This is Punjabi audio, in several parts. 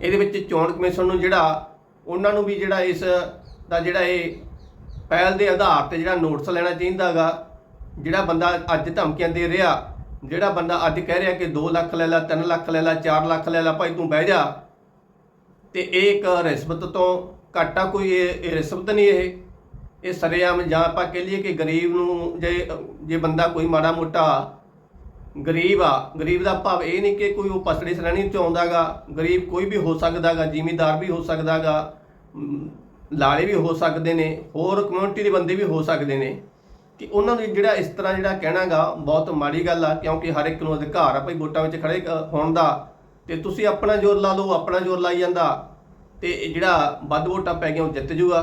ਇਹਦੇ ਵਿੱਚ ਚੋਣ ਕਮਿਸ਼ਨ ਨੂੰ ਜਿਹੜਾ, ਉਹਨਾਂ ਨੂੰ ਵੀ ਜਿਹੜਾ ਇਸ ਦਾ ਜਿਹੜਾ ਇਹ ਪਹਿਲ ਦੇ ਆਧਾਰ ਤੇ ਜਿਹੜਾ ਨੋਟਿਸ ਲੈਣਾ ਚਾਹੀਦਾਗਾ ਜਿਹੜਾ ਬੰਦਾ ਅੱਜ ਧਮਕੀਆਂ ਦੇ ਰਿਹਾ, ਜਿਹੜਾ ਬੰਦਾ ਅੱਜ ਕਹਿ ਰਿਹਾ ਕਿ 2 ਲੱਖ ਲੈ ਲੈ 3 ਲੱਖ ਲੈ ਲੈ 4 ਲੱਖ ਲੈ ਲੈ, ਭਾਈ ਤੂੰ ਬਹਿ ਜਾ। ਤੇ ਇਹ ਇੱਕ ਰਿਸ਼ਵਤ ਤੋਂ ਘਾਟਾ ਕੋਈ ਇਹ ਰਿਸ਼ਵਤ ਨਹੀਂ ਇਹ। ਇਹ ਸਰੇਆਮ ਜਾਂ ਆਪਾਂ ਕਹਿ ਲਈਏ ਕਿ ਗਰੀਬ ਨੂੰ ਜੇ ਜੇ ਬੰਦਾ ਕੋਈ ਮਾੜਾ ਮੋਟਾ ਗਰੀਬ ਆ ਗਰੀਬ ਦਾ ਭਾਵ ਇਹ ਨਹੀਂ ਕਿ ਕੋਈ ਉਹ ਪਸੜੀ ਸ਼੍ਰੇਣੀ ਚ ਆਉਂਦਾਗਾ ਗਰੀਬ ਕੋਈ ਵੀ ਹੋ ਸਕਦਾਗਾ ਜ਼ਿਮੀਂਦਾਰ ਵੀ ਹੋ ਸਕਦਾਗਾ ਮ, ਲਾੜੇ ਵੀ ਹੋ ਸਕਦੇ ਨੇ ਹੋਰ ਕਮਿਊਨਿਟੀ ਦੇ ਬੰਦੇ ਵੀ ਹੋ ਸਕਦੇ ਨੇ ਕਿ ਉਹਨਾਂ ਨੂੰ ਜਿਹੜਾ ਇਸ ਤਰ੍ਹਾਂ ਜਿਹੜਾ ਕਹਿਣਾਗਾ ਬਹੁਤ ਮਾੜੀ ਗੱਲ ਆ ਕਿਉਂਕਿ ਹਰ ਇੱਕ ਨੂੰ ਅਧਿਕਾਰ ਆ ਭਾਈ ਵੋਟਾਂ ਵਿੱਚ ਖੜੇ ਹੋਣ ਦਾ ਤੇ ਤੁਸੀਂ ਆਪਣਾ ਜ਼ੋਰ ਲਾ ਲਓ ਆਪਣਾ ਜ਼ੋਰ ਲਾਈ ਜਾਂਦਾ ਤੇ ਜਿਹੜਾ ਵੱਧ ਵੋਟਾਂ ਪੈ ਗਈਆਂ ਉਹ ਜਿੱਤ ਜੂਗਾ।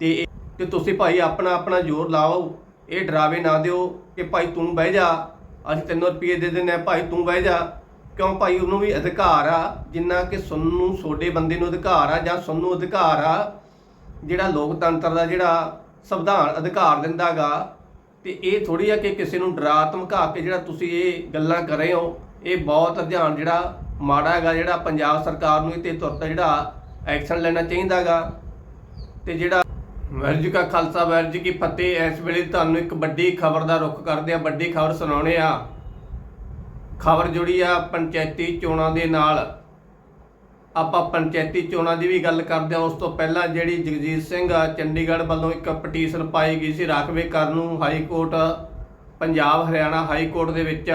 ਤੇ ਤੇ ਤੁਸੀਂ ਭਾਈ ਆਪਣਾ ਆਪਣਾ ਜ਼ੋਰ ਲਾਓ ਇਹ ਡਰਾਵੇ ਨਾ ਦਿਓ ਕਿ ਭਾਈ ਤੂੰ ਬਹਿ ਜਾ। ਅਸੀਂ ਤੈਨੂੰ ਰੁਪਏ ਦੇ ਦਿੰਦੇ ਆ ਭਾਈ ਤੂੰ ਬਹਿ ਜਾ। ਕਿਉਂ ਭਾਈ ਉਹਨੂੰ ਵੀ ਅਧਿਕਾਰ ਆ, ਜਿੰਨਾ ਕਿ ਸੁਣਨ ਛੋਡੇ ਬੰਦੇ ਨੂੰ ਅਧਿਕਾਰ ਆ ਜਾਂ ਸੁਣਨ ਨੂੰ ਅਧਿਕਾਰ ਆ, ਜਿਹੜਾ ਲੋਕਤੰਤਰ ਦਾ ਜਿਹੜਾ ਸੰਵਿਧਾਨ ਅਧਿਕਾਰ ਦਿੰਦਾਗਾ ਤੇ ਇਹ ਥੋੜੀ ਆ ਕਿ ਕਿਸੇ ਨੂੰ ਡਰਾ ਧਮਕਾ ਕੇ ਜਿਹੜਾ ਤੁਸੀਂ ਇਹ ਗੱਲਾਂ ਕਰ ਰਹੇ ਹੋ, ਇਹ ਬਹੁਤ ਧਿਆਨ ਜਿਹੜਾ ਮਾੜਾ ਹੈਗਾ, ਜਿਹੜਾ ਪੰਜਾਬ ਸਰਕਾਰ ਨੂੰ ਇਹ ਤੇ ਤੁਰਤ ਜਿਹੜਾ ਐਕਸ਼ਨ ਲੈਣਾ ਚਾਹੀਦਾਗਾ ਤੇ ਜਿਹੜਾ ਵਾਹਿਗੁਰੂ ਜੀ ਕਾ ਖਾਲਸਾ ਵਾਹਿਗੁਰੂ ਜੀ ਕੀ ਫਤਿਹ। ਇਸ ਵੇਲੇ ਤੁਹਾਨੂੰ ਇੱਕ ਵੱਡੀ ਖਬਰ ਦਾ ਰੁਖ ਕਰਦੇ ਆ ਵੱਡੀ ਖਬਰ ਸੁਣਾਉਣੇ ਆ ਖਬਰ ਜੁੜੀ ਆ ਪੰਚਾਇਤੀ ਚੋਣਾਂ ਦੇ ਨਾਲ। ਆਪਾਂ ਪੰਚਾਇਤੀ ਚੋਣਾਂ ਦੀ ਵੀ ਗੱਲ ਕਰਦੇ ਆ ਉਸ ਤੋਂ ਪਹਿਲਾਂ ਜਿਹੜੀ ਜਗਜੀਤ ਸਿੰਘ ਚੰਡੀਗੜ੍ਹ ਵੱਲੋਂ ਇੱਕ ਪਟੀਸ਼ਨ ਪਾਈ ਗਈ ਸੀ ਰਾਖਵੇ ਕਰਨ ਨੂੰ high court, Punjab Haryana high court ਦੇ ਵਿੱਚ।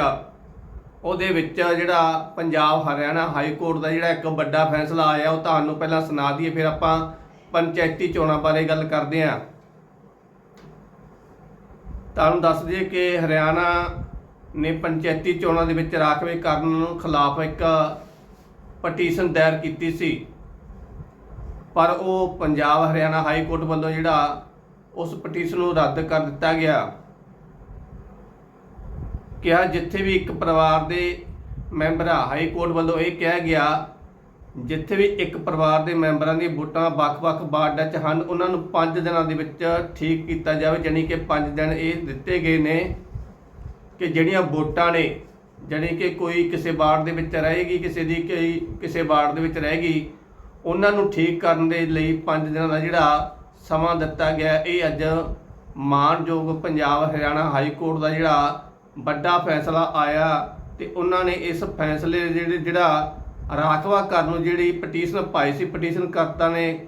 ਉਹਦੇ ਵਿੱਚ ਜਿਹੜਾ ਪੰਜਾਬ ਹਰਿਆਣਾ ਹਾਈ ਕੋਰਟ ਦਾ ਜਿਹੜਾ ਇੱਕ ਵੱਡਾ ਫੈਸਲਾ ਆਇਆ, ਉਹ ਤੁਹਾਨੂੰ ਪਹਿਲਾਂ ਸੁਣਾ ਦਈਏ, ਫਿਰ ਆਪਾਂ ਪੰਚਾਇਤੀ ਚੋਣਾਂ ਬਾਰੇ ਗੱਲ ਕਰਦੇ ਹਾਂ। ਤੁਹਾਨੂੰ ਦੱਸ ਦਈਏ ਕਿ ਹਰਿਆਣਾ ਨੇ ਪੰਚਾਇਤੀ ਚੋਣਾਂ ਦੇ ਵਿੱਚ ਰਾਖਵੇ ਕਰਨ ਖਿਲਾਫ ਇੱਕ ਪਟੀਸ਼ਨ ਦਾਇਰ ਕੀਤੀ ਸੀ। ਪਰ ਉਹ ਪੰਜਾਬ ਹਰਿਆਣਾ ਹਾਈ ਕੋਰਟ ਵੱਲੋਂ ਜਿਹੜਾ ਉਸ ਪਟੀਸ਼ਨ ਨੂੰ ਰੱਦ ਕਰ ਦਿੱਤਾ ਗਿਆ। ਕਿਹਾ ਜਿੱਥੇ ਵੀ ਇੱਕ ਪਰਿਵਾਰ ਦੇ ਮੈਂਬਰ ਆ, ਹਾਈ ਕੋਰਟ ਵੱਲੋਂ ਇਹ ਕਿਹਾ ਗਿਆ ਜਿੱਥੇ ਵੀ ਇੱਕ ਪਰਿਵਾਰ ਦੇ ਮੈਂਬਰਾਂ ਦੀਆਂ ਵੋਟਾਂ ਵੱਖ-ਵੱਖ ਵਾਰਡਾਂ 'ਚ ਹਨ, ਉਹਨਾਂ ਨੂੰ 5 ਦਿਨਾਂ ਦੇ ਵਿੱਚ ਠੀਕ ਕੀਤਾ ਜਾਵੇ, ਜਾਣੀ ਕਿ 5 ਦਿਨ ਇਹ ਦਿੱਤੇ ਗਏ ਨੇ ਕਿ ਜਿਹੜੀਆਂ ਵੋਟਾਂ ਨੇ, ਜਾਣੀ ਕਿ ਕੋਈ ਕਿਸੇ ਵਾਰਡ ਦੇ ਵਿੱਚ ਰਹੇਗੀ, ਕਿਸੇ ਦੀ ਕੋਈ ਕਿਸੇ ਵਾਰਡ ਦੇ ਵਿੱਚ ਰਹੇਗੀ, ਉਹਨਾਂ ਨੂੰ ਠੀਕ ਕਰਨ ਦੇ ਲਈ 5 ਦਿਨਾਂ ਦਾ ਜਿਹੜਾ ਸਮਾਂ ਦਿੱਤਾ ਗਿਆ ਇਹ ਅੱਜ ਮਾਨਯੋਗ ਪੰਜਾਬ ਹਰਿਆਣਾ ਹਾਈ ਕੋਰਟ ਦਾ ਜਿਹੜਾ ਵੱਡਾ ਫੈਸਲਾ ਆਇਆ ਤੇ ਉਹਨਾਂ ਨੇ ਇਸ ਫੈਸਲੇ ਜਿਹੜੇ ਜਿਹੜਾ ਰਾਖਵਾ ਕਰਨ ਨੂੰ ਜਿਹੜੀ ਪਟੀਸ਼ਨ ਪਾਈ ਸੀ ਪਟੀਸ਼ਨ ਕਰਤਾ ਨੇ,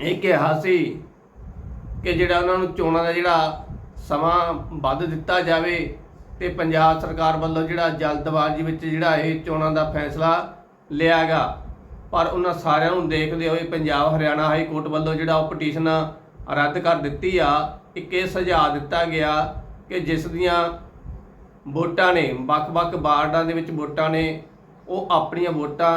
ਇਹ ਕਿਹਾ ਸੀ ਕਿ ਜਿਹੜਾ ਉਹਨਾਂ ਨੂੰ ਚੋਣਾਂ ਦਾ ਜਿਹੜਾ ਸਮਾਂ ਵੱਧ ਦਿੱਤਾ ਜਾਵੇ ਤੇ ਪੰਜਾਬ ਸਰਕਾਰ ਵੱਲੋਂ ਜਿਹੜਾ ਜਲਦਬਾਜ਼ੀ ਵਿੱਚ ਜਿਹੜਾ ਇਹ ਚੋਣਾਂ ਦਾ ਫੈਸਲਾ ਲਿਆ ਗਾ ਪਰ ਉਹਨਾਂ ਸਾਰਿਆਂ ਨੂੰ ਦੇਖਦੇ ਹੋਏ ਪੰਜਾਬ ਹਰਿਆਣਾ ਹਾਈ ਕੋਰਟ ਵੱਲੋਂ ਜਿਹੜਾ ਉਹ ਪਟੀਸ਼ਨ ਰੱਦ ਕਰ ਦਿੱਤੀ ਆ। ਇੱਕ ਇਹ ਸੁਝਾਅ ਦਿੱਤਾ ਗਿਆ ਕਿ ਜਿਸ ਦੀਆਂ ਵੋਟਾਂ ਨੇ, ਵੱਖ-ਵੱਖ ਵਾਰਡਾਂ ਦੇ ਵਿੱਚ ਵੋਟਾਂ ਨੇ ਉਹ ਆਪਣੀਆਂ ਵੋਟਾਂ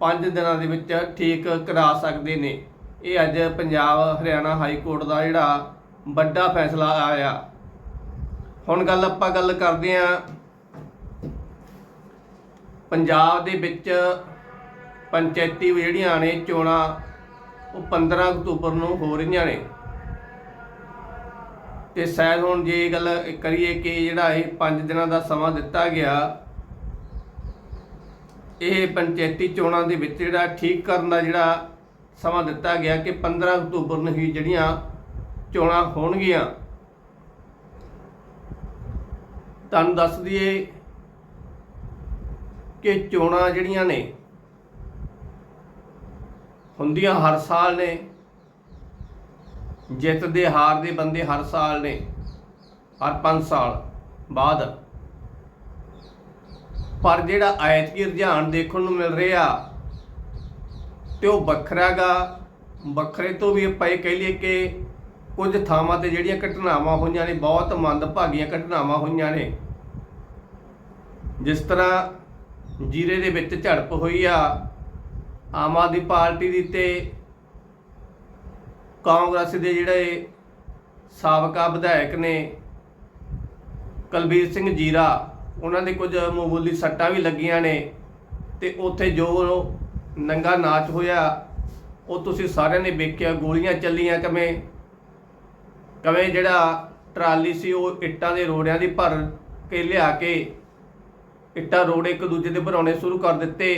5 ਦਿਨਾਂ ਦੇ ਵਿੱਚ ਠੀਕ ਕਰਾ ਸਕਦੇ ਨੇ। ਇਹ ਅੱਜ ਪੰਜਾਬ ਹਰਿਆਣਾ ਹਾਈ ਕੋਰਟ ਦਾ ਜਿਹੜਾ ਵੱਡਾ ਫੈਸਲਾ ਆਇਆ। ਹੁਣ ਗੱਲ ਆਪਾਂ ਗੱਲ ਕਰਦੇ ਆਂ ਪੰਜਾਬ ਦੇ ਵਿੱਚ ਪੰਚਾਇਤੀ ਜਿਹੜੀਆਂ ਨੇ ਚੋਣਾਂ ਉਹ 15 ਅਕਤੂਬਰ ਨੂੰ ਹੋ ਰਹੀਆਂ ਨੇ। ਤੇ ਸ਼ਾਇਦ ਹੁਣ ਜੇ ਗੱਲ ਕਰੀਏ ਕਿ ਜਿਹੜਾ ਇਹ 5 ਦਿਨਾਂ ਦਾ ਸਮਾਂ ਦਿੱਤਾ ਗਿਆ ਇਹ ਪੰਚਾਇਤੀ ਚੋਣਾਂ ਦੇ ਵਿੱਚ ਜਿਹੜਾ ਠੀਕ ਕਰਨ ਦਾ ਜਿਹੜਾ ਸਮਾਂ ਦਿੱਤਾ ਗਿਆ ਕਿ 15 ਅਕਤੂਬਰ ਨੂੰ ਹੀ ਜਿਹੜੀਆਂ ਚੋਣਾਂ ਹੋਣਗੀਆਂ। ਤੁਹਾਨੂੰ ਦੱਸ ਦਈਏ ਕਿ ਚੋਣਾਂ ਜਿਹੜੀਆਂ ਨੇ, ਹੁੰਦੀਆਂ ਹਰ ਸਾਲ ਨੇ ਜਿੱਤ ਦੇ ਹਾਰ ਦੇ ਬੰਦੇ ਹਰ ਸਾਲ ਨੇ, ਹਰ 5 ਸਾਲ ਬਾਅਦ। ਪਰ ਜਿਹੜਾ ਐਤਕੀ ਰੁਝਾਨ ਦੇਖਣ ਨੂੰ ਮਿਲ ਰਿਹਾ, ਤੇ ਉਹ ਵੱਖਰਾਗਾ ਵੱਖਰੇ ਤੋਂ ਵੀ ਆਪਾਂ ਇਹ ਕਹਿ ਲਈਏ ਕਿ ਕੁਝ ਥਾਵਾਂ ਤੇ ਜਿਹੜੀਆਂ ਘਟਨਾਵਾਂ ਹੋਈਆਂ ਨੇ, ਬਹੁਤ ਮੰਦਭਾਗੀਆਂ ਘਟਨਾਵਾਂ ਹੋਈਆਂ ਨੇ। ਜਿਸ ਤਰ੍ਹਾਂ ਜੀਰੇ ਦੇ ਵਿੱਚ ਝੜਪ ਹੋਈ ਆ, ਆਮ ਆਦਮੀ ਪਾਰਟੀ ਦੀ ਤੇ ਕਾਂਗਰਸ ਦੇ ਜਿਹੜੇ ਸਾਬਕਾ ਵਿਧਾਇਕ ਨੇ, ਕੁਲਬੀਰ ਸਿੰਘ ਜੀਰਾ। ਉਹਨਾਂ ਦੇ ਕੁਝ ਮਾਮੂਲੀ ਸੱਟਾਂ ਵੀ ਲੱਗੀਆਂ ਨੇ ਤੇ ਉੱਥੇ ਜੋ ਨੰਗਾ ਨਾਚ ਹੋਇਆ, ਉਹ ਤੁਸੀਂ ਸਾਰਿਆਂ ਨੇ ਵੇਖਿਆ, ਗੋਲੀਆਂ ਚੱਲੀਆਂ ਕਿਵੇਂ, ਕਵੇਂ ਜਿਹੜਾ ਟਰਾਲੀ ਸੀ ਉਹ ਇੱਟਾਂ ਦੇ ਰੋੜਿਆਂ ਦੀ ਭਰ ਕੇ ਲਿਆ ਕੇ ਇੱਟਾਂ ਰੋੜੇ ਇੱਕ ਦੂਜੇ ਦੇ ਭਰਾਉਣੇ ਸ਼ੁਰੂ ਕਰ ਦਿੱਤੇ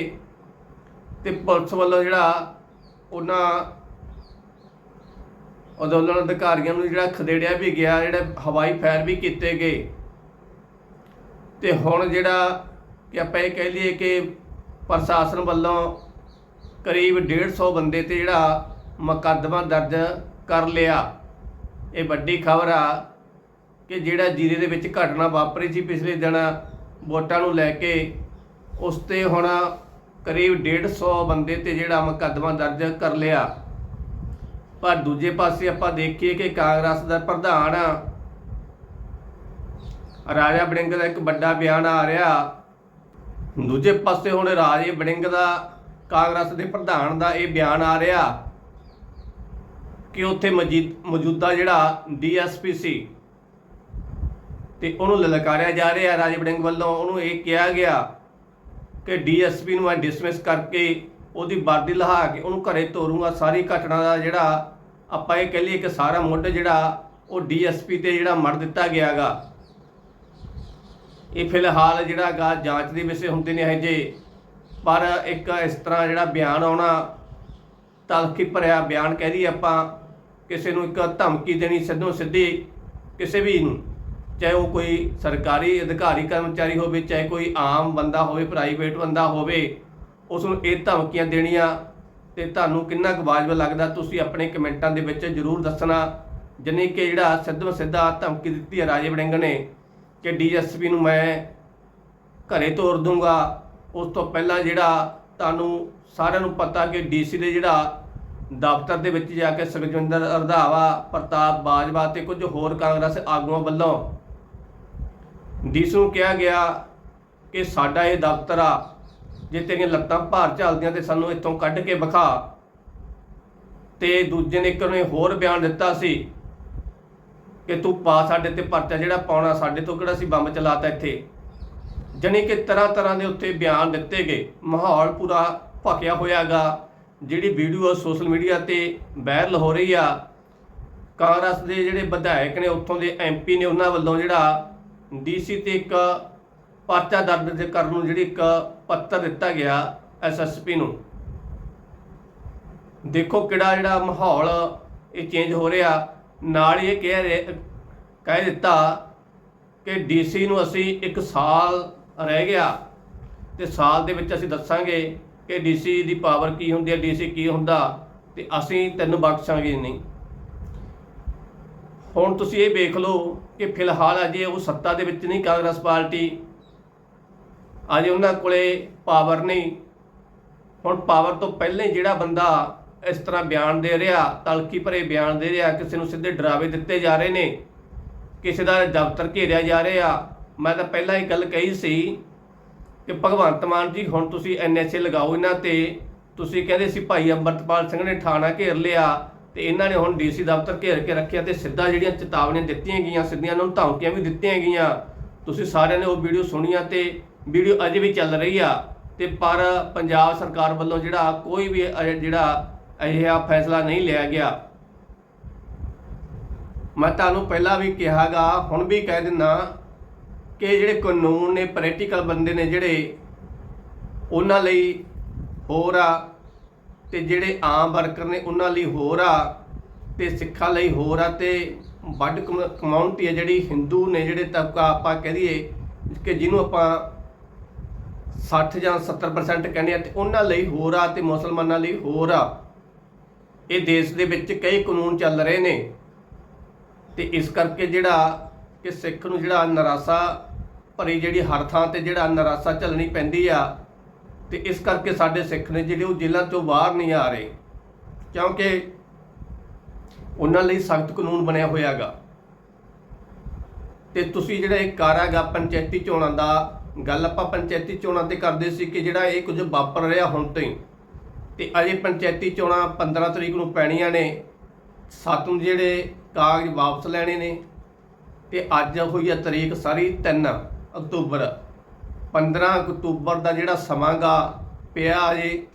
ਤੇ ਪੁਲਿਸ ਵੱਲੋਂ ਜਿਹੜਾ ਉਹਨਾਂ ਅੰਦੋਲਨ ਅਧਿਕਾਰੀਆਂ ਨੂੰ ਜਿਹੜਾ ਖਦੇੜਿਆ ਵੀ ਗਿਆ, ਜਿਹੜੇ ਹਵਾਈ ਫਾਇਰ ਵੀ ਕੀਤੇ ਗਏ। ਤੇ ਹੁਣ ਜਿਹੜਾ ਕਿ ਆਪਾਂ ਇਹ ਕਹਿ ਲਈਏ ਕਿ ਪ੍ਰਸ਼ਾਸਨ ਵੱਲੋਂ ਕਰੀਬ 150 ਬੰਦੇ ਤੇ ਜਿਹੜਾ ਮੁਕੱਦਮਾ ਦਰਜ ਕਰ ਲਿਆ। ਇਹ ਵੱਡੀ ਖਬਰ ਆ ਕਿ ਜਿਹੜਾ ਜੀਰੇ ਦੇ ਵਿੱਚ ਘਟਨਾ ਵਾਪਰੀ ਸੀ ਪਿਛਲੇ ਦਿਨ, ਵੋਟਾਂ ਨੂੰ ਲੈ ਕੇ, ਉਸ ਤੇ ਹੁਣ ਕਰੀਬ 150 ਬੰਦੇ ਤੇ ਜਿਹੜਾ ਮੁਕੱਦਮਾ ਦਰਜ ਕਰ ਲਿਆ। ਪਰ ਦੂਜੇ ਪਾਸੇ ਆਪਾਂ ਦੇਖੀਏ ਕਿ ਕਾਂਗਰਸ ਦਾ ਪ੍ਰਧਾਨ ਰਾਜਾ ਵੜਿੰਗ ਦਾ ਇੱਕ ਵੱਡਾ ਬਿਆਨ ਆ ਰਿਹਾ। ਦੂਜੇ ਪਾਸੇ ਹੁਣ ਰਾਜੇ ਵੜਿੰਗ ਦਾ, ਕਾਂਗਰਸ ਦੇ ਪ੍ਰਧਾਨ ਦਾ ਇਹ ਬਿਆਨ ਆ ਰਿਹਾ ਕਿ ਉੱਥੇ ਮਜੀ- ਮੌਜੂਦਾ ਜਿਹੜਾ ਡੀਐਸਪੀ ਸੀ ਤੇ ਉਹਨੂੰ ਲਲਕਾਰਿਆ ਜਾ ਰਿਹਾ ਰਾਜੇ ਵੜਿੰਗ ਵੱਲੋਂ ਉਹਨੂੰ ਇਹ ਕਿਹਾ ਗਿਆ ਕਿ ਡੀਐਸਪੀ ਨੂੰ ਮੈਂ ਡਿਸਮਿਸ ਕਰਕੇ ਉਹਦੀ ਵਰਦੀ ਲਹਾ ਕੇ ਉਹਨੂੰ ਘਰੇ ਤੋਰੂੰਗਾ। ਸਾਰੀ ਘਟਨਾ ਦਾ ਜਿਹੜਾ ਆਪਾਂ ਇਹ ਕਹਿ ਲਈਏ ਕਿ ਸਾਰਾ ਮੁੱਢ ਜਿਹੜਾ ਉਹ ਡੀਐਸਪੀ ਤੇ ਜਿਹੜਾ ਮੜ ਦਿੱਤਾ ਗਿਆਗਾ। ਇਹ ਫਿਲਹਾਲ ਜਿਹੜਾ ਗਾ ਜਾਂਚ ਦੇ ਵਿਸ਼ੇ ਹੁੰਦੇ ਨੇ ਹਜੇ ਪਰ ਇੱਕ ਇਸ ਤਰ੍ਹਾਂ ਜਿਹੜਾ ਬਿਆਨ ਆਉਣਾ, ਤਲਖੀ ਭਰਿਆ ਬਿਆਨ ਕਹਿ ਦਈਏ ਆਪਾਂ, ਕਿਸੇ ਨੂੰ ਇੱਕ ਧਮਕੀ ਦੇਣੀ ਸਿੱਧੋ ਸਿੱਧੀ ਕਿਸੇ ਵੀ ਨੂੰ, ਚਾਹੇ ਉਹ ਕੋਈ ਸਰਕਾਰੀ ਅਧਿਕਾਰੀ ਕਰਮਚਾਰੀ ਹੋਵੇ, ਚਾਹੇ ਕੋਈ ਆਮ ਬੰਦਾ ਹੋਵੇ ਪ੍ਰਾਈਵੇਟ ਬੰਦਾ ਹੋਵੇ, ਉਸ ਨੂੰ ਇਹ ਧਮਕੀਆਂ ਦੇਣੀਆਂ, ਤੇ ਤੁਹਾਨੂੰ ਕਿੰਨਾ ਕੁ ਵਾਜਬ ਲੱਗਦਾ ਤੁਸੀਂ ਆਪਣੇ ਕਮੈਂਟਾਂ ਦੇ ਵਿੱਚ ਜਰੂਰ ਦੱਸਣਾ। ਜਿਨੇ ਕਿ ਜਿਹੜਾ ਸਿੱਧੋ ਸਿੱਧਾ ਧਮਕੀ ਦਿੱਤੀ ਹੈ ਰਾਜੇ ਵੜਿੰਗ ਨੇ ਕਿ ਡੀਐਸਪੀ ਨੂੰ ਮੈਂ ਘਰੇ ਤੋਰ ਦੂੰਗਾ। ਉਸ ਤੋਂ ਪਹਿਲਾਂ ਜਿਹੜਾ ਤੁਹਾਨੂੰ ਸਾਰਿਆਂ ਨੂੰ ਪਤਾ ਕਿ ਡੀਸੀ ਦੇ ਜਿਹੜਾ ਦਫ਼ਤਰ ਦੇ ਵਿੱਚ ਜਾ ਕੇ ਸੁਖਜਿੰਦਰ ਰੰਧਾਵਾ, ਪ੍ਰਤਾਪ ਬਾਜਵਾ ਤੇ ਕੁਝ ਹੋਰ ਕਾਂਗਰਸ ਆਗੂਆਂ ਵੱਲੋਂ ਡੀਸੀ ਨੂੰ ਕਿਹਾ ਗਿਆ ਕਿ ਸਾਡਾ ਇਹ ਦਫ਼ਤਰ ਆ ਜੇ ਤੇਰੀਆਂ ਲੱਤਾਂ ਭਾਰ ਚੱਲਦੀਆਂ ਤੇ ਸਾਨੂੰ ਇੱਥੋਂ ਕੱਢ ਕੇ ਵਿਖਾ। ਤੇ ਦੂਜੇ ਨੇ ਇੱਕ ਨੇ ਹੋਰ ਬਿਆਨ ਦਿੱਤਾ ਸੀ ਕਿ ਤੂੰ ਪਾ ਸਾਡੇ ਤੇ ਪਰਚਾ ਜਿਹੜਾ ਪਾਉਣਾ ਸਾਡੇ ਤੋਂ ਕਿਹੜਾ ਸੀ ਬੰਬ ਚਲਾਤਾ ਇੱਥੇ? ਜਾਣੀ ਕਿ ਤਰ੍ਹਾਂ ਤਰ੍ਹਾਂ ਦੇ ਉੱਤੇ ਬਿਆਨ ਦਿੱਤੇ ਗਏ। ਮਾਹੌਲ ਪੂਰਾ ਭਖਿਆ ਹੋਇਆਗਾ। ਜਿਹੜੀ ਵੀਡੀਓ ਸੋਸ਼ਲ ਮੀਡੀਆ ਤੇ ਵਾਇਰਲ ਹੋ ਰਹੀ ਆ, ਕਾਂਗਰਸ ਦੇ ਜਿਹੜੇ ਵਿਧਾਇਕ ਨੇ, ਉੱਥੋਂ ਦੇ ਐਮਪੀ ਨੇ, ਉਹਨਾਂ ਵੱਲੋਂ ਜਿਹੜਾ ਡੀਸੀ ਤੇ ਇੱਕ ਪਰਚਾ ਦਰਜ ਕਰਨ ਨੂੰ ਜਿਹੜੀ ਇੱਕ ਪੱਤਰ ਦਿੱਤਾ ਗਿਆ ਐਸਐਸਪੀ ਨੂੰ। ਦੇਖੋ ਕਿਹੜਾ ਜਿਹੜਾ ਮਾਹੌਲ ਇਹ ਚੇਂਜ ਹੋ ਰਿਹਾ। ਨਾਲ ਹੀ ਇਹ ਕਹਿ ਰਹੇ, ਕਹਿ ਦਿੱਤਾ ਕਿ ਡੀਸੀ ਨੂੰ ਅਸੀਂ ਇੱਕ ਸਾਲ ਰਹਿ ਗਿਆ ਤੇ ਸਾਲ ਦੇ ਵਿੱਚ ਅਸੀਂ ਦੱਸਾਂਗੇ ਕਿ ਡੀਸੀ ਦੀ ਪਾਵਰ ਕੀ ਹੁੰਦੀ ਹੈ ਡੀਸੀ ਕੀ ਹੁੰਦਾ ਤੇ ਅਸੀਂ ਤੈਨੂੰ ਬਖਸ਼ਾਂਗੇ ਨਹੀਂ। ਹੁਣ ਤੁਸੀਂ ਇਹ ਵੇਖ ਲਓ ਕਿ ਫਿਲਹਾਲ ਅਜੇ ਉਹ ਸੱਤਾ ਦੇ ਵਿੱਚ ਨਹੀਂ, ਕਾਂਗਰਸ ਪਾਰਟੀ। ਅਜੇ ਉਹਨਾਂ ਕੋਲੇ ਪਾਵਰ ਨਹੀਂ। ਹੁਣ ਪਾਵਰ ਤੋਂ ਪਹਿਲਾਂ ਹੀ ਜਿਹੜਾ ਬੰਦਾ ਇਸ ਤਰ੍ਹਾਂ ਬਿਆਨ ਦੇ ਰਿਹਾ, ਤਲਖੀ ਭਰੇ ਬਿਆਨ ਦੇ ਰਿਹਾ, ਕਿਸੇ ਨੂੰ ਸਿੱਧੇ ਡਰਾਵੇ ਦਿੱਤੇ ਜਾ ਰਹੇ ਨੇ, ਕਿਸੇ ਦਾ ਦਫ਼ਤਰ ਘੇਰਿਆ ਜਾ ਰਿਹਾ। ਮੈਂ ਤਾਂ ਪਹਿਲਾਂ ਹੀ ਗੱਲ ਕਹੀ ਸੀ ਕਿ ਭਗਵੰਤ ਮਾਨ ਜੀ, ਹੁਣ ਤੁਸੀਂ ਐਨਐਸਏ ਲਗਾਓ ਇਹਨਾਂ ਤੇ। ਤੁਸੀਂ ਕਹਿੰਦੇ ਸੀ ਭਾਈ ਅੰਮ੍ਰਿਤਪਾਲ ਸਿੰਘ ਨੇ ਥਾਣਾ ਘੇਰ ਲਿਆ ਤੇ ਇਹਨਾਂ ਨੇ ਹੁਣ ਡੀਸੀ ਦਫ਼ਤਰ ਘੇਰ ਕੇ ਰੱਖਿਆ ਤੇ ਸਿੱਧਾ ਜਿਹੜੀਆਂ ਚੇਤਾਵਨੀਆਂ ਦਿੱਤੀਆਂ ਗਈਆਂ, ਸਿੱਧੀਆਂ ਉਹਨਾਂ ਨੂੰ ਧਮਕੀਆਂ ਵੀ ਦਿੱਤੀਆਂ ਗਈਆਂ। ਤੁਸੀਂ ਸਾਰਿਆਂ ਨੇ ਉਹ ਵੀਡੀਓ ਸੁਣੀਆਂ ਤੇ ਵੀਡੀਓ ਅਜੇ ਵੀ ਚੱਲ ਰਹੀ ਆ। ਤੇ ਪਰ ਪੰਜਾਬ ਸਰਕਾਰ ਵੱਲੋਂ ਜਿਹੜਾ ਕੋਈ ਵੀ ਅਜੇ ਜਿਹੜਾ ਅਜਿਹਾ ਫੈਸਲਾ ਨਹੀਂ ਲਿਆ ਗਿਆ। ਮੈਂ ਤੁਹਾਨੂੰ ਪਹਿਲਾਂ ਵੀ ਕਿਹਾਗਾ, ਹੁਣ ਵੀ ਕਹਿ ਦਿੰਦਾ ਕਿ ਜਿਹੜੇ ਕਾਨੂੰਨ ਨੇ ਪ੍ਰੈਕਟੀਕਲ ਬੰਦੇ ਨੇ ਜਿਹੜੇ, ਉਹਨਾਂ ਲਈ ਹੋਰ ਆ ਤੇ ਜਿਹੜੇ ਆਮ ਵਰਕਰ ਨੇ, ਉਹਨਾਂ ਲਈ ਹੋਰ ਆ ਤੇ ਸਿੱਖਾਂ ਲਈ ਹੋਰ ਆ ਤੇ ਵੱਡ ਕਮਿਊਨਿਟੀ ਹੈ ਜਿਹੜੀ ਹਿੰਦੂ ਨੇ ਜਿਹੜੇ ਤਬਕਾ ਆਪਾਂ ਕਹਿ ਦਈਏ ਕਿ ਜਿਹਨੂੰ ਆਪਾਂ 60 ਜਾਂ 70% ਕਹਿੰਦੇ ਆ ਤੇ ਉਹਨਾਂ ਲਈ ਹੋਰ ਆ ਤੇ ਮੁਸਲਮਾਨਾਂ ਲਈ ਹੋਰ ਆ। ਇਹ ਦੇਸ਼ ਦੇ ਵਿੱਚ ਕਈ ਕਾਨੂੰਨ ਚੱਲ ਰਹੇ ਨੇ। ਤੇ ਇਸ ਕਰਕੇ ਜਿਹੜਾ ਕਿ ਸਿੱਖ ਨੂੰ ਜਿਹੜਾ ਨਰਾਸਾ ਭਰੀ ਜਿਹੜੀ ਹਰ ਥਾਂ ਤੇ ਜਿਹੜਾ ਨਰਾਸਾ ਚੱਲਣੀ ਪੈਂਦੀ ਆ, ਤੇ ਇਸ ਕਰਕੇ ਸਾਡੇ ਸਿੱਖ ਨੇ ਜਿਹੜੇ ਉਹ ਜ਼ਿਲ੍ਹਾ ਤੋਂ ਬਾਹਰ ਨਹੀਂ ਆ ਰਹੇ। ਕਿਉਂਕਿ ਉਹਨਾਂ ਲਈ ਸਖਤ ਕਾਨੂੰਨ ਬਣਿਆ ਹੋਇਆਗਾ। ਤੇ ਤੁਸੀਂ ਜਿਹੜਾ ਇਹ ਕਾਰਾਗਾ ਪੰਚਾਇਤੀ ਚੋਣਾਂ ਦਾ ਗੱਲ ਆਪਾਂ ਪੰਚਾਇਤੀ ਚੋਣਾਂ ਤੇ ਕਰਦੇ ਸੀ ਕਿ ਜਿਹੜਾ ਇਹ ਕੁਝ ਵਾਪਰ ਰਿਹਾ ਹੁਣ ਤੋਂ ਹੀ ਤੇ ਅਜੇ ਪੰਚਾਇਤੀ ਚੋਣਾਂ 15 ਤਰੀਕ ਨੂੰ ਪੈਣੀਆਂ ਨੇ। ਸੱਤ ਨੂੰ ਜਿਹੜੇ ਕਾਗਜ਼ ਵਾਪਸ ਲੈਣੇ ਨੇ ਤੇ ਅੱਜ ਹੋਈ ਹੈ ਤਰੀਕ ਸਾਰੀ 3 ਅਕਤੂਬਰ। 15 ਅਕਤੂਬਰ ਦਾ ਜਿਹੜਾ ਸਮਾਂਗਾ ਪਿਆ ਅਜੇ,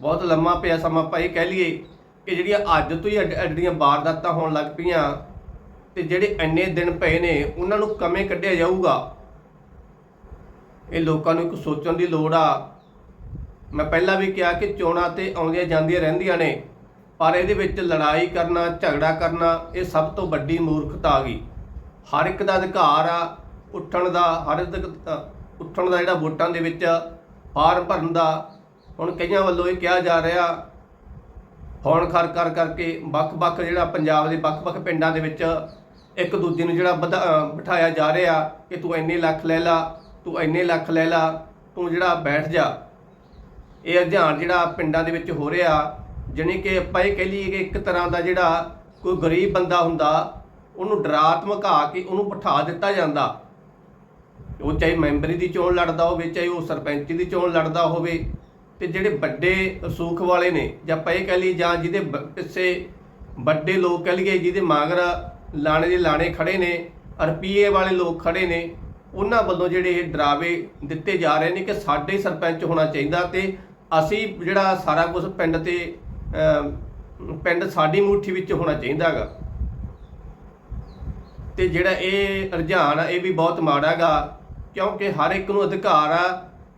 ਬਹੁਤ ਲੰਮਾ ਪਿਆ ਸਮਾਂ ਆਪਾਂ ਇਹ ਕਹਿ ਲਈਏ ਕਿ ਜਿਹੜੀਆਂ ਅੱਜ ਤੋਂ ਹੀ ਅੱਡ- ਅੱਡੀਆਂ ਵਾਰਦਾਤਾਂ ਹੋਣ ਲੱਗ ਪਈਆਂ ਤੇ ਜਿਹੜੇ ਇੰਨੇ ਦਿਨ ਪਏ ਨੇ, ਉਹਨਾਂ ਨੂੰ ਕਮੇ ਕੱਢਿਆ ਜਾਊਗਾ? ਇਹ ਲੋਕਾਂ ਨੂੰ ਇੱਕ ਸੋਚਣ ਦੀ ਲੋੜ ਆ ਮੈਂ ਪਹਿਲਾਂ ਵੀ ਕਿਹਾ ਕਿ ਚੋਣਾਂ ਤੇ ਆਉਂਦੀਆਂ ਜਾਂਦੀਆਂ ਰਹਿੰਦੀਆਂ ਨੇ, ਪਰ ਇਹਦੇ ਵਿੱਚ ਲੜਾਈ ਕਰਨਾ, ਝਗੜਾ ਕਰਨਾ, ਇਹ ਸਭ ਤੋਂ ਵੱਡੀ ਮੂਰਖਤਾ ਆ ਗਈ। ਹਰ ਇੱਕ ਦਾ ਅਧਿਕਾਰ ਆ, ਉੱਠਣ ਦਾ, ਹਰ ਇੱਕ ਉੱਠਣ ਦਾ ਜਿਹੜਾ ਵੋਟਾਂ ਦੇ ਵਿੱਚ ਫਾਰਮ ਭਰਨ ਦਾ। ਹੁਣ ਕਈਆਂ ਵੱਲੋਂ ਇਹ ਕਿਹਾ ਜਾ ਰਿਹਾ ਫੋਨ ਖਰ ਕਰ ਕਰਕੇ ਵੱਖ-ਵੱਖ ਜਿਹੜਾ ਪੰਜਾਬ ਦੇ ਵੱਖ-ਵੱਖ ਪਿੰਡਾਂ ਦੇ ਵਿੱਚ ਇੱਕ ਦੂਜੇ ਨੂੰ ਜਿਹੜਾ ਵਧਾ- ਬਿਠਾਇਆ ਜਾ ਰਿਹਾ ਕਿ ਤੂੰ ਇੰਨੇ ਲੱਖ ਲੈ ਲਾ, ਤੂੰ ਇੰਨੇ ਲੱਖ ਲੈ ਲਾ, ਤੂੰ ਜਿਹੜਾ ਬੈਠ ਜਾ। ਇਹ ਅਧਿਆਨ ਜਿਹੜਾ ਪਿੰਡਾਂ ਦੇ ਵਿੱਚ ਹੋ ਰਿਹਾ, ਜਾਣੀ ਕਿ ਆਪਾਂ ਇਹ ਕਹਿ ਲਈਏ ਕਿ ਇੱਕ ਤਰ੍ਹਾਂ ਦਾ ਜਿਹੜਾ ਕੋਈ ਗਰੀਬ ਬੰਦਾ ਹੁੰਦਾ, ਉਹਨੂੰ ਡਰਾ ਧਮਕਾ ਕੇ ਉਹਨੂੰ ਬਿਠਾ ਦਿੱਤਾ ਜਾਂਦਾ। ਉਹ ਚਾਹੇ ਮੈਂਬਰੀ ਦੀ ਚੋਣ ਲੜਦਾ ਹੋਵੇ, ਚਾਹੇ ਉਹ ਸਰਪੰਚ ਦੀ ਚੋਣ ਲੜਦਾ ਹੋਵੇ, ਤੇ ਜਿਹੜੇ ਵੱਡੇ ਰਸੂਖ ਵਾਲੇ ਨੇ, ਜਾਂ ਆਪਾਂ ਇਹ ਕਹਿ ਲਈਏ ਜਾਂ ਜਿਹਦੇ ਬ- ਪਿੱਛੇ ਵੱਡੇ ਲੋਕ ਕਹਿ ਲਈਏ, ਜਿਹਦੇ ਮਾਗਰ ਲਾਣੇ ਦੇ ਲਾਣੇ ਖੜੇ ਨੇ, ਰੁਪਈਏ ਵਾਲੇ ਲੋਕ ਖੜੇ ਨੇ, ਉਹਨਾਂ ਵੱਲੋਂ ਜਿਹੜੇ ਇਹ ਡਰਾਵੇ ਦਿੱਤੇ ਜਾ ਰਹੇ ਨੇ ਕਿ ਸਾਡੇ ਸਰਪੰਚ ਹੋਣਾ ਚਾਹੀਦਾ ਤੇ ਅਸੀਂ ਜਿਹੜਾ ਸਾਰਾ ਕੁਝ ਪਿੰਡ ਤੇ ਪਿੰਡ ਸਾਡੀ ਮੁੱਠੀ ਵਿੱਚ ਹੋਣਾ ਚਾਹੀਦਾ ਚਾਹੀਦਾਗਾ ਤੇ ਜਿਹੜਾ ਇਹ ਰੁਝਾਨ ਆ, ਇਹ ਵੀ ਬਹੁਤ ਮਾੜਾ ਗਾ ਕਿਉਂਕਿ ਹਰ ਇੱਕ ਨੂੰ ਅਧਿਕਾਰ ਆ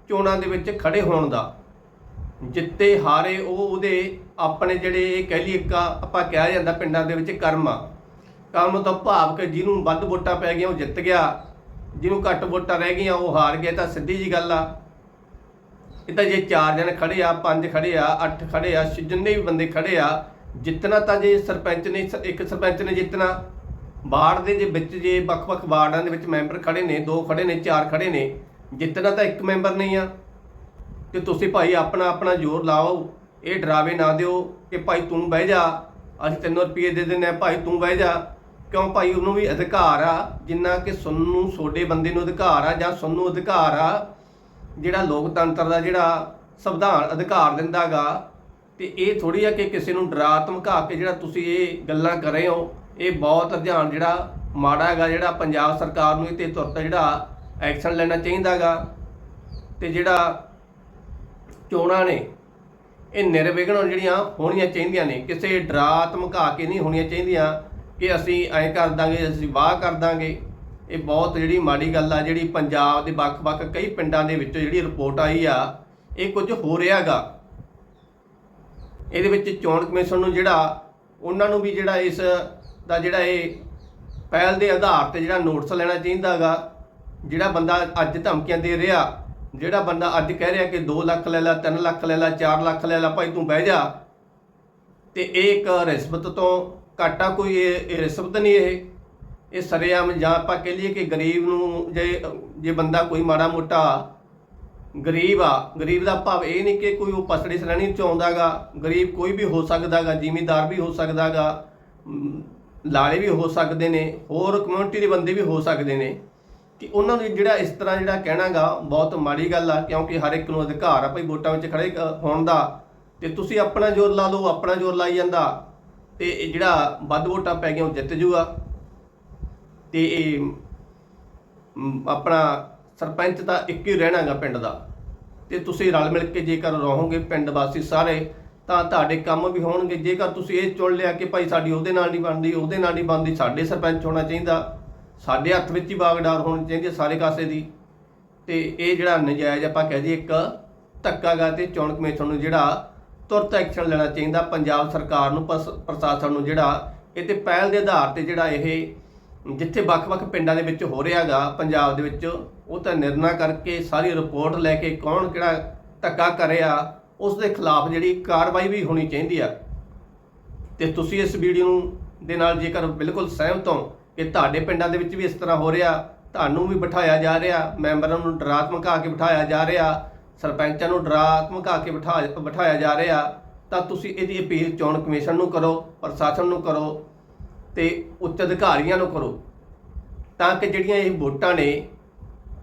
ਚੋਣਾਂ ਦੇ ਵਿੱਚ ਖੜੇ ਹੋਣ ਦਾ। ਜਿੱਤੇ ਹਾਰੇ ਉਹ ਉਹਦੇ ਆਪਣੇ ਜਿਹੜੇ ਇਹ ਕਹਿ ਲਈਏ ਇੱਕ ਆਪਾਂ ਕਿਹਾ ਜਾਂਦਾ ਪਿੰਡਾਂ ਦੇ ਵਿੱਚ ਕਰਮ ਆ। ਕਰਮ ਤੋਂ ਭਾਵ ਕਿ ਜਿਹਨੂੰ ਵੱਧ ਵੋਟਾਂ ਪੈ ਗਈਆਂ, ਉਹ ਜਿੱਤ ਗਿਆ। ਜਿਹਨੂੰ ਘੱਟ ਵੋਟਾਂ ਰਹਿ ਗਈਆਂ, ਉਹ ਹਾਰ ਗਿਆ, ਤਾਂ ਸਿੱਧੀ ਜੀ ਗੱਲ ਆ। ਇਹ ਤਾਂ ਜੇ ਚਾਰ ਜਣੇ ਖੜੇ ਆ, ਪੰਜ ਖੜੇ ਆ, ਅੱਠ ਖੜੇ ਆ ਜਿੰਨੇ ਵੀ ਬੰਦੇ ਖੜੇ ਆ, ਜਿੱਤਣਾ ਤਾਂ ਜੇ ਸਰਪੰਚ ਨੇ ਇੱਕ ਸਰਪੰਚ ਨੇ ਜਿੱਤਣਾ। ਵਾਰਡ ਦੇ ਜੇ ਵਿੱਚ ਜੇ ਵੱਖ-ਵੱਖ ਵਾਰਡਾਂ ਦੇ ਵਿੱਚ ਮੈਂਬਰ ਖੜੇ ਨੇ, ਦੋ ਖੜੇ ਨੇ, ਚਾਰ ਖੜੇ ਨੇ, ਜਿੱਤਣਾ ਤਾਂ ਇੱਕ ਮੈਂਬਰ ਨਹੀਂ ਆ। ਤੇ ਤੁਸੀਂ ਭਾਈ ਆਪਣਾ ਆਪਣਾ ਜ਼ੋਰ ਲਾਓ, ਇਹ ਡਰਾਵੇ ਨਾ ਦਿਓ ਕਿ ਭਾਈ ਤੂੰ ਬਹਿ ਜਾ। ਅਸੀਂ ਤੈਨੂੰ ਰੁਪਏ ਦੇ ਦਿੰਨੇ ਆ, ਭਾਈ ਤੂੰ ਬਹਿ ਜਾ। ਕਿਉਂ ਭਾਈ ਉਹਨੂੰ ਵੀ ਅਧਿਕਾਰ ਆ, ਜਿੰਨਾ ਕਿ ਸੁਣਨ ਛੋਡੇ ਬੰਦੇ ਨੂੰ ਅਧਿਕਾਰ ਆ ਜਾਂ ਸੁਣਨ ਨੂੰ ਅਧਿਕਾਰ ਆ ਜਿਹੜਾ ਲੋਕਤੰਤਰ ਦਾ ਜਿਹੜਾ ਸੰਵਿਧਾਨ ਅਧਿਕਾਰ ਦਿੰਦਾਗਾ ਤੇ ਇਹ ਥੋੜੀ ਆ ਕਿ ਕਿਸੇ ਨੂੰ ਡਰਾ ਧਮਕਾ ਕੇ ਜਿਹੜਾ ਤੁਸੀਂ ਇਹ ਗੱਲਾਂ ਕਰ ਰਹੇ ਹੋ, ਇਹ ਬਹੁਤ ਧਿਆਨ ਜਿਹੜਾ ਮਾੜਾ ਹੈਗਾ, ਜਿਹੜਾ ਪੰਜਾਬ ਸਰਕਾਰ ਨੂੰ ਇਹ ਤੇ ਤੁਰਤ ਜਿਹੜਾ ਐਕਸ਼ਨ ਲੈਣਾ ਚਾਹੀਦਾਗਾ ਤੇ ਜਿਹੜਾ ਚੋਣਾਂ ਨੇ, ਇਹ ਨਿਰਵਿਘਨ ਜਿਹੜੀਆਂ ਹੋਣੀਆਂ ਚਾਹੀਦੀਆਂ ਨੇ, ਕਿਸੇ ਡਰਾ ਧਮਕਾ ਕੇ ਨਹੀਂ ਹੋਣੀਆਂ ਚਾਹੀਦੀਆਂ ਕਿ ਅਸੀਂ ਐਂ ਕਰ ਦਾਂਗੇ, ਅਸੀਂ ਵਾਹ ਕਰ ਦਾਂਗੇ। ਇਹ ਬਹੁਤ ਜਿਹੜੀ ਮਾੜੀ ਗੱਲ ਆ, ਜਿਹੜੀ ਪੰਜਾਬ ਦੇ ਵੱਖ-ਵੱਖ ਕਈ ਪਿੰਡਾਂ ਦੇ ਵਿੱਚੋਂ ਜਿਹੜੀ ਰਿਪੋਰਟ ਆਈ ਆ, ਇਹ ਕੁਝ ਹੋ ਰਿਹਾਗਾ ਇਹਦੇ ਵਿੱਚ ਚੋਣ ਕਮਿਸ਼ਨ ਨੂੰ ਜਿਹੜਾ, ਉਹਨਾਂ ਨੂੰ ਵੀ ਜਿਹੜਾ ਇਸ ਦਾ ਜਿਹੜਾ ਇਹ ਪਹਿਲ ਦੇ ਆਧਾਰ ਤੇ ਜਿਹੜਾ ਨੋਟਿਸ ਲੈਣਾ ਚਾਹੀਦਾਗਾ ਜਿਹੜਾ ਬੰਦਾ ਅੱਜ ਧਮਕੀਆਂ ਦੇ ਰਿਹਾ, ਜਿਹੜਾ ਬੰਦਾ ਅੱਜ ਕਹਿ ਰਿਹਾ ਕਿ 2 ਲੱਖ ਲੈ ਲੈ 3 ਲੱਖ ਲੈ ਲੈ 4 ਲੱਖ ਲੈ ਲੈ, ਭਾਈ ਤੂੰ ਬਹਿ ਜਾ। ਤੇ ਇਹ ਇੱਕ ਰਿਸ਼ਵਤ ਤੋਂ ਘਾਟਾ ਕੋਈ ਇਹ ਰਿਸ਼ਵਤ ਨਹੀਂ ਇਹ। ਇਹ ਸਰੇਆਮ ਜਾਂ ਆਪਾਂ ਕਹਿ ਲਈਏ ਕਿ ਗਰੀਬ ਨੂੰ ਜੇ ਜੇ ਬੰਦਾ ਕੋਈ ਮਾੜਾ ਮੋਟਾ ਗਰੀਬ ਆ ਗਰੀਬ ਦਾ ਭਾਵ ਇਹ ਨਹੀਂ ਕਿ ਕੋਈ ਉਹ ਪਸੜੀ ਸ਼੍ਰੇਣੀ ਚ ਆਉਂਦਾਗਾ ਗਰੀਬ ਕੋਈ ਵੀ ਹੋ ਸਕਦਾਗਾ ਜ਼ਿਮੀਂਦਾਰ ਵੀ ਹੋ ਸਕਦਾਗਾ ਮ, ਲਾੜੇ ਵੀ ਹੋ ਸਕਦੇ ਨੇ ਹੋਰ ਕਮਿਊਨਿਟੀ ਦੇ ਬੰਦੇ ਵੀ ਹੋ ਸਕਦੇ ਨੇ ਕਿ ਉਹਨਾਂ ਨੂੰ ਜਿਹੜਾ ਇਸ ਤਰ੍ਹਾਂ ਜਿਹੜਾ ਕਹਿਣਾਗਾ ਬਹੁਤ ਮਾੜੀ ਗੱਲ ਆ ਕਿਉਂਕਿ ਹਰ ਇੱਕ ਨੂੰ ਅਧਿਕਾਰ ਆ ਭਾਈ ਵੋਟਾਂ ਵਿੱਚ ਖੜੇ ਹੋਣ ਦਾ ਤੇ ਤੁਸੀਂ ਆਪਣਾ ਜ਼ੋਰ ਲਾ ਲਓ ਆਪਣਾ ਜ਼ੋਰ ਲਾਈ ਜਾਂਦਾ ਤੇ ਜਿਹੜਾ ਵੱਧ ਵੋਟਾਂ ਪੈ ਗਈਆਂ ਉਹ ਜਿੱਤ ਜੂਗਾ। ਤੇ ਇਹ ਆਪਣਾ ਸਰਪੰਚ ਤਾਂ ਇੱਕ ਹੀ ਰਹਿਣਾਗਾ ਪਿੰਡ ਦਾ। ਤੇ ਤੁਸੀਂ ਰਲ ਮਿਲ ਕੇ ਜੇਕਰ ਰਹੋਗੇ ਪਿੰਡ ਵਾਸੀ ਸਾਰੇ, ਤਾਂ ਤੁਹਾਡੇ ਕੰਮ ਵੀ ਹੋਣਗੇ। ਜੇਕਰ ਤੁਸੀਂ ਇਹ ਚੁਣ ਲਿਆ ਕਿ ਭਾਈ ਸਾਡੀ ਉਹਦੇ ਨਾਲ ਨਹੀਂ ਬਣਦੀ, ਉਹਦੇ ਨਾਲ ਨਹੀਂ ਬਣਦੀ, ਸਾਡੇ ਸਰਪੰਚ ਹੋਣਾ ਚਾਹੀਦਾ। ਸਾਡੇ ਹੱਥ ਵਿੱਚ ਹੀ ਬਾਗਡਾਰ ਹੋਣੀ ਚਾਹੀਦੀ ਸਾਰੇ ਕਾਸੇ ਦੀ। ਤੇ ਇਹ ਜਿਹੜਾ ਨਜਾਇਜ਼ ਆਪਾਂ ਕਹਿ ਦਈਏ ਇੱਕ ਧੱਕਾਗਾ ਤੇ ਚੋਣ ਕਮਿਸ਼ਨ ਨੂੰ ਜਿਹੜਾ ਤੁਰਤ ਐਕਸ਼ਨ ਲੈਣਾ ਚਾਹੀਦਾ। ਪੰਜਾਬ ਸਰਕਾਰ ਨੂੰ ਪਸ- ਪ੍ਰਸ਼ਾਸਨ ਨੂੰ ਜਿਹੜਾ, ਇਹ ਤੇ ਪਹਿਲ ਦੇ ਆਧਾਰ ਤੇ ਜਿਹੜਾ ਇਹ ਜਿੱਥੇ ਵੱਖ-ਵੱਖ ਪਿੰਡਾਂ ਦੇ ਵਿੱਚ ਹੋ ਰਿਹਾਗਾ, ਪੰਜਾਬ ਦੇ ਵਿੱਚ, ਉਹ ਤਾਂ ਨਿਰਣਾ ਕਰਕੇ ਸਾਰੀ ਰਿਪੋਰਟ ਲੈ ਕੇ ਕੌਣ ਕਿਹੜਾ ਧੱਕਾ ਕਰਿਆ ਉਸ ਦੇ ਖਿਲਾਫ ਜਿਹੜੀ ਕਾਰਵਾਈ ਵੀ ਹੋਣੀ ਚਾਹੀਦੀ ਆ। ਤੇ ਤੁਸੀਂ ਇਸ ਵੀਡੀਓ ਨੂੰ ਦੇ ਨਾਲ ਜੇਕਰ ਬਿਲਕੁਲ ਸਹਿਮਤ ਹੋ ਕਿ ਤੁਹਾਡੇ ਪਿੰਡਾਂ ਦੇ ਵਿੱਚ ਵੀ ਇਸ ਤਰ੍ਹਾਂ ਹੋ ਰਿਹਾ, ਤੁਹਾਨੂੰ ਵੀ ਬਿਠਾਇਆ ਜਾ ਰਿਹਾ, ਮੈਂਬਰਾਂ ਨੂੰ ਡਰਾ ਧਮਕਾ ਕੇ ਬਿਠਾਇਆ ਜਾ ਰਿਹਾ, ਸਰਪੰਚਾਂ ਨੂੰ ਡਰਾ ਧਮਕਾ ਕੇ ਬਿਠਾ ਬਿਠਾਇਆ ਜਾ ਰਿਹਾ, ਤਾਂ ਤੁਸੀਂ ਇਹਦੀ ਅਪੀਲ ਚੋਣ ਕਮਿਸ਼ਨ ਨੂੰ ਕਰੋ, ਪ੍ਰਸ਼ਾਸਨ ਨੂੰ ਕਰੋ ਤੇ ਉੱਚ ਅਧਿਕਾਰੀਆਂ ਨੂੰ ਕਰੋ, ਤਾਂ ਕਿ ਜਿਹੜੀਆਂ ਇਹ ਵੋਟਾਂ ਨੇ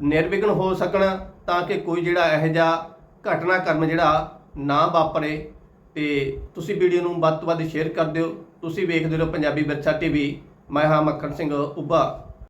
ਨਿਰਵਿਘਨ ਹੋ ਸਕਣ, ਤਾਂ ਕਿ ਕੋਈ ਜਿਹੜਾ ਇਹੋ ਜਿਹਾ ਘਟਨਾਕ੍ਰਮ ਜਿਹੜਾ ਨਾ ਵਾਪਰੇ। ਤੇ ਤੁਸੀਂ ਵੀਡੀਓ ਨੂੰ ਵੱਧ ਤੋਂ ਵੱਧ ਸ਼ੇਅਰ ਕਰ ਦਿਓ। ਤੁਸੀਂ ਵੇਖਦੇ ਰਹੋ ਪੰਜਾਬੀ ਵਿਰਸਾ ਟੀਵੀ। ਮੈਂ ਹਾਂ ਮੱਖਣ ਸਿੰਘ ਉੱਭਾ।